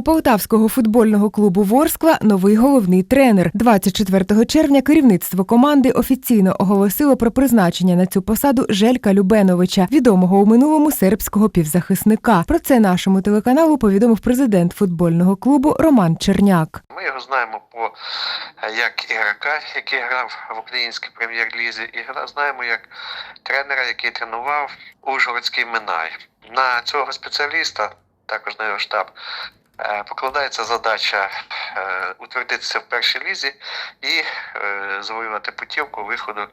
У Полтавського футбольного клубу Ворскла новий головний тренер. 24 червня керівництво команди офіційно оголосило про призначення на цю посаду Желька Любеновича, відомого у минулому сербського півзахисника. Про це нашому телеканалу повідомив президент футбольного клубу Роман Черняк. Ми його знаємо по е, як ігрока, який грав в українській прем'єр-лізі, і знаємо як тренера, який тренував Ужгородський Минай. На цього спеціаліста, також на його штаб, покладається задача е, утвердитися в першій лізі і е, завоювати путівку виходу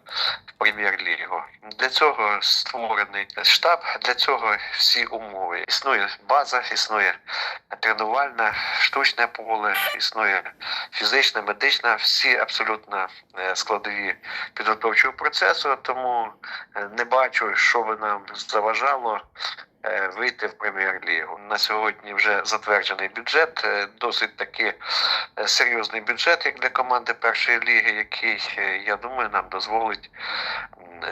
в прем'єр-лігу. Для цього створений штаб, для цього всі умови. Існує база, існує тренувальне, штучне поле, існує фізична, медична, всі абсолютно е, складові підготовчого процесу, тому е, не бачу, що би нам заважало е, вийти в прем'єр-лігу. На сьогодні вже затверджений бюджет, е, досить таки е, серйозний бюджет, як для команди першої ліги, який, е, я думаю, нам дозволить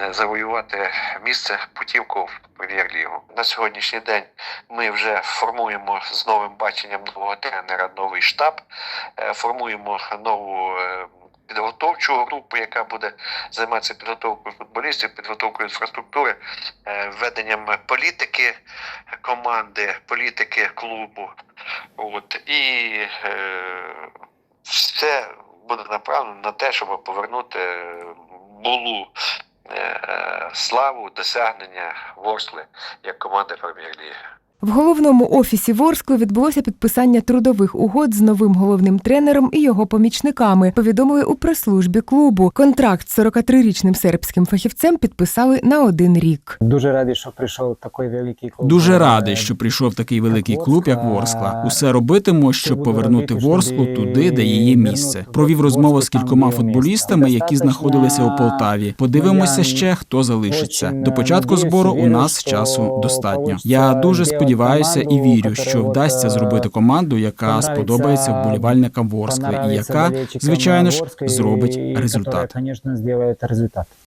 е, завоювати місце путівку в прем'єр-лігу. На сьогоднішній день ми вже формуємо з новим баченням нового тренера новий штаб, е, формуємо нову. Е, Підготовчу групу, яка буде займатися підготовкою футболістів, підготовкою інфраструктури, е, введенням політики команди, політики клубу. От і е, все буде направлено на те, щоб повернути булу е, славу, досягнення Ворсли як команди прем'єр-ліги. В головному офісі Ворскли відбулося підписання трудових угод з новим головним тренером і його помічниками. Повідомили у прес-службі клубу. Контракт з 43-річним сербським фахівцем підписали на один рік. Дуже радий, що прийшов такий великий клуб. Дуже Е, радий, що прийшов такий великий клуб, як Ворскла. Усе робитиму, щоб повернути Ворсклу туди, де її місце. Провів розмову з кількома футболістами, які знаходилися у Полтаві. Подивимося ще, хто залишиться. До початку збору у нас часу достатньо. Я дуже сподіваюся і вірю, що вдасться зробити команду, яка сподобається вболівальникам Ворскли, і яка, звичайно ж, зробить результат.